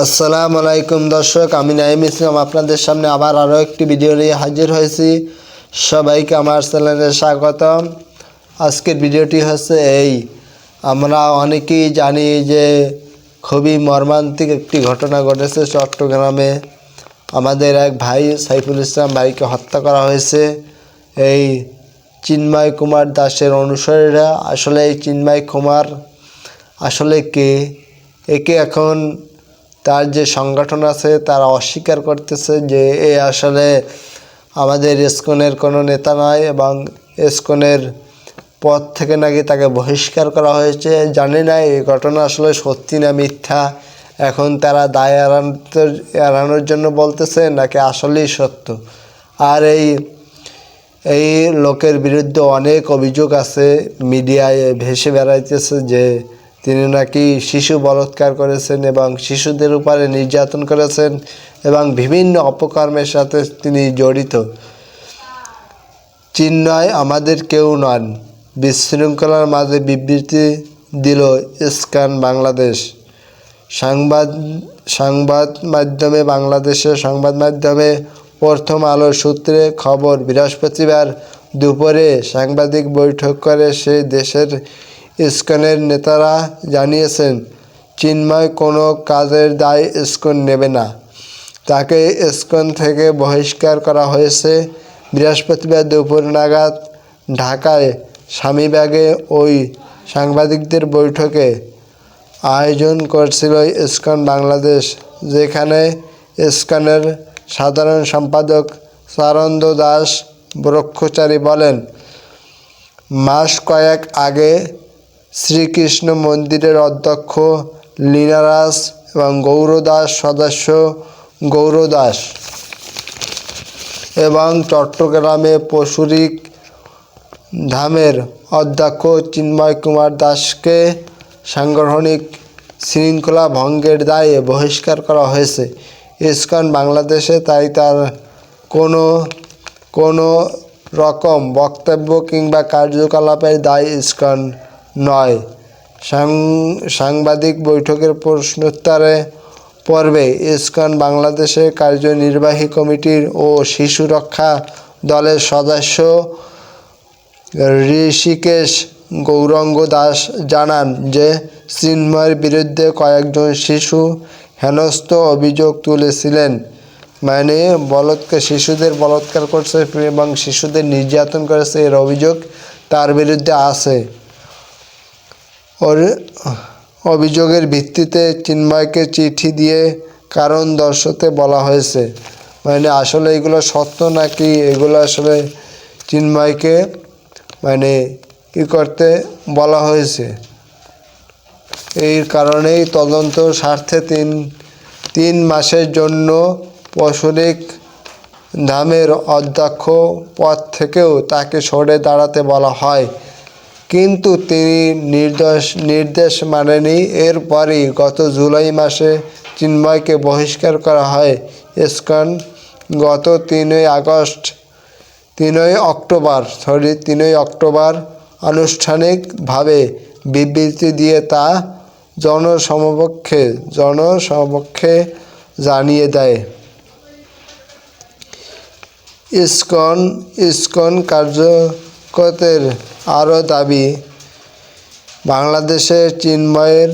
আসসালামু আলাইকুম দর্শক, আমি নাইম ইসলাম আপনাদের সামনে আবার আরও একটি ভিডিও নিয়ে হাজির হয়েছি। সবাইকে আমার চ্যানেলে স্বাগতম। আজকের ভিডিওটি হচ্ছে এই। আমরা অনেকেই জানি যে খুবই মর্মান্তিক একটি ঘটনা ঘটেছে চট্টগ্রামে। আমাদের এক ভাই সাইফুল ইসলাম ভাইকে হত্যা করা হয়েছে। এই চিন্ময় কুমার দাসের অনুসারীরা, আসলে এই চিন্ময় কুমার আসলে কে? একে এখন তার যে সংগঠন আছে তারা অস্বীকার করতেছে যে এ আসলে আমাদের এসকনের কোনো নেতা নয় এবং এসকনের পদ থেকে নাকি তাকে বহিষ্কার করা হয়েছে। জানে না এই ঘটনা আসলে সত্যি না মিথ্যা। এখন তারা দায় এড়ানোর এড়ানোর জন্য বলতেছে নাকি আসলেই সত্য। আর এই এই লোকের বিরুদ্ধে অনেক অভিযোগ আছে। মিডিয়ায় ভেসে বেড়াইতেছে যে তিনি নাকি শিশু বলৎকার করেছেন এবং শিশুদের উপরে নির্যাতন করেছেন এবং বিভিন্ন অপকর্মের সাথে তিনি জড়িত। চিন্ময় আমাদের কেউ নন। বিশৃঙ্খলার মাঝে বিবৃতি দিল ইস্কান বাংলাদেশ। সংবাদ সংবাদ মাধ্যমে বাংলাদেশের সংবাদ মাধ্যমে প্রথম আলো সূত্রে খবর, বৃহস্পতিবার দুপুরে সাংবাদিক বৈঠক করে সেই দেশের ইস্কনের নেতারা জানিয়েছেন, চিন্ময় কোনো কাজের দায় ইস্কন নেবে না। তাকে ইস্কন থেকে বহিষ্কার করা হয়েছে। বৃহস্পতিবার দুপুর নাগাদ ঢাকায় স্বামীবাগে ওই সাংবাদিকদের বৈঠকে আয়োজন করছিল ইস্কন বাংলাদেশ, যেখানে ইস্কনের সাধারণ সম্পাদক সারন্দ দাস ব্রক্ষচারী বলেন, মাস কয়েক আগে শ্রীকৃষ্ণ মন্দিরের অধ্যক্ষ লীনারাস এবং গৌরদাস সদস্য গৌরদাস এবং চট্টগ্রামে পশুরিক ধামের অধ্যক্ষ চিন্ময় কুমার দাসকে সাংগঠনিক শৃঙ্খলা ভঙ্গের দায়ে বহিষ্কার করা হয়েছে। ইসকন, বাংলাদেশে তাই তার কোনো কোনো রকম বক্তব্য কিংবা কার্যকলাপের দায় ইসকন। নয়। সাংবাদিক বৈঠকের প্রশ্নোত্তরে পর্বে ইসকন বাংলাদেশের কার্যনির্বাহী কমিটির ও শিশু রক্ষা দলের সদস্য ঋষিকেশ গৌরঙ্গ দাস জানান যে, চিন্ময়ের বিরুদ্ধে কয়েকজন শিশু হেনস্থ অভিযোগ তুলেছিলেন। মানে বলৎকার, শিশুদের বলৎকার করছে, এবং শিশুদের নির্যাতন করেছে এর অভিযোগ তার বিরুদ্ধে আছে। অভিযোগের ভিত্তিতে চিন্ময়কে চিঠি দিয়ে কারণ দর্শাতে বলা হয়েছে। মানে আসলে এগুলো সত্য নাকি এগুলো আসলে চিন্ময়কে মানে ই করতে বলা হয়েছে? এই কারণেই তদন্ত স্বার্থে তিন তিন মাসের জন্য পশুরিক ধামের অধ্যক্ষ পদ থেকেও তাকে সরে দাঁড়াতে বলা হয়। কিন্তু তিনি নির্দেশ নির্দেশ মানেনি এরপরই গত জুলাই মাসে চিন্ময়কে বহিষ্কার করা হয়। ইস্কন গত তিনই আগস্ট, তিনই অক্টোবর, সরি, তিনই অক্টোবর আনুষ্ঠানিকভাবে বিবৃতি দিয়ে তা জনসমপক্ষে জনসমক্ষে জানিয়ে দেয়। ইসকন ইসকন কার্যকর্তের আরও দাবি বাংলাদেশের চিন্ময়ের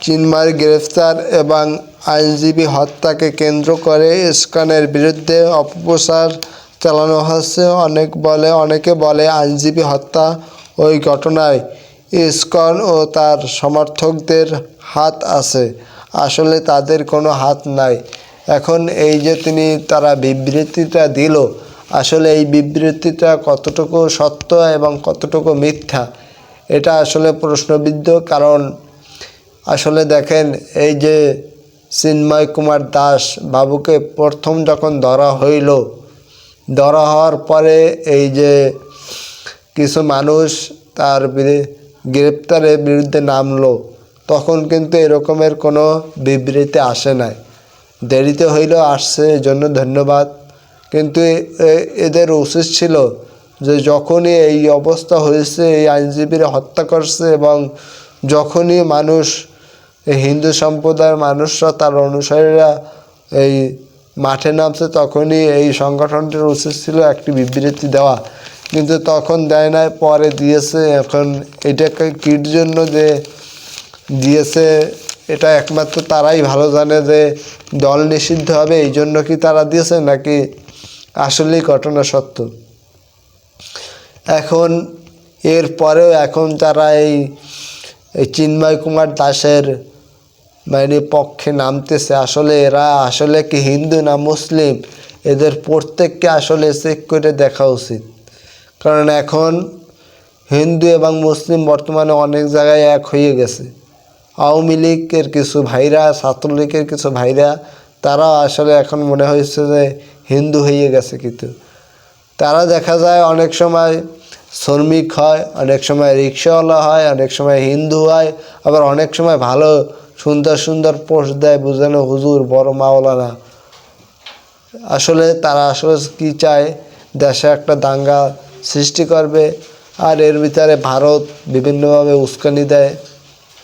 চিন্ময়ের গ্রেফতার এবং আইনজীবী হত্যাকে কেন্দ্র করে ইসকনের বিরুদ্ধে অপপ্রচার চালানো হচ্ছে। অনেক বলে, অনেকে বলে আইনজীবী হত্যা ওই ঘটনায় ইসকন ও তার সমর্থকদের হাত আছে। আসলে তাদের কোনো হাত নাই। এখন এই যে তিনি তারা বিবৃতিটা দিল আসলে এই বিবৃতিটা কতটুকু সত্য এবং কতটুকু মিথ্যা, এটা আসলে প্রশ্নবিদ্ধ। কারণ আসলে দেখেন, এই যে চিন্ময় কুমার দাস বাবুকে প্রথম যখন ধরা হইল, ধরা হওয়ার পরে এই যে কিছু মানুষ তার গ্রেপ্তারের বিরুদ্ধে নামলো, তখন কিন্তু এরকমের কোনো বিবৃতি আসে নাই। দেরিতে হইলেও আসছে জন্য ধন্যবাদ। কিন্তু এদের উচিত ছিল যে যখনই এই অবস্থা হয়েছে, এই আইনজীবীরা হত্যা করছে এবং যখনই মানুষ হিন্দু সম্প্রদায়ের মানুষরা তার অনুসারীরা এই মাঠে নামছে, তখনই এই সংগঠনটির উচিত ছিল একটি বিবৃতি দেওয়া। কিন্তু তখন দেয় নাই, পরে দিয়েছে। এখন এটাকে কির জন্য যে দিয়েছে, এটা একমাত্র তারাই ভালো জানে যে দল নিষিদ্ধ হবে, এই জন্য কি তারা দিয়েছে, নাকি আসলেই ঘটনা সত্য। এখন, এর পরেও এখন তারা এই চিন্ময় কুমার দাসের মানে পক্ষে নামতেছে। আসলে এরা, আসলে কি হিন্দু না মুসলিম, এদের প্রত্যেককে আসলে চেক করে দেখা উচিত। কারণ এখন হিন্দু এবং মুসলিম বর্তমানে অনেক জায়গায় এক হয়ে গেছে। আওয়ামী লীগের কিছু ভাইরা, ছাত্রলীগের কিছু ভাইরা, তারাও আসলে এখন মনে হয়েছে যে হিন্দু হয়ে গেছে কিন্তু। তারা দেখা যায় অনেক সময় শ্রমিক হয়, অনেক সময় রিক্সাওয়ালা হয়, অনেক সময় হিন্দু হয়, আবার অনেক সময় ভালো, সুন্দর সুন্দর পোস্ট দেয় বুঝানো হুজুর, বড় মাওলানা। আসলে তারা আসলে কী চায়? দেশে একটা দাঙ্গা সৃষ্টি করবে, আর এর ভিতরে ভারত বিভিন্নভাবে উস্কানি দেয়।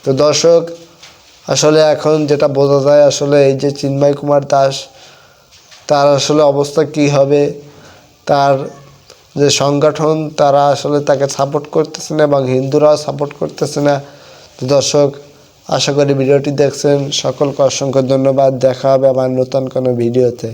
তো দর্শক, আসলে এখন যেটা বোঝা যায়, আসলে এই যে চিন্ময় কুমার দাস তার আসলে অবস্থা কি হবে, তার যে সংগঠন, তারা আসলে তাকে সাপোর্ট করতেছে না এবং হিন্দুরাও সাপোর্ট করতেছে না। তো দর্শক, আশা করি ভিডিওটি দেখছেন। সকলকে অসংখ্য ধন্যবাদ। দেখা হবে আবার নতুন কোনো ভিডিওতে।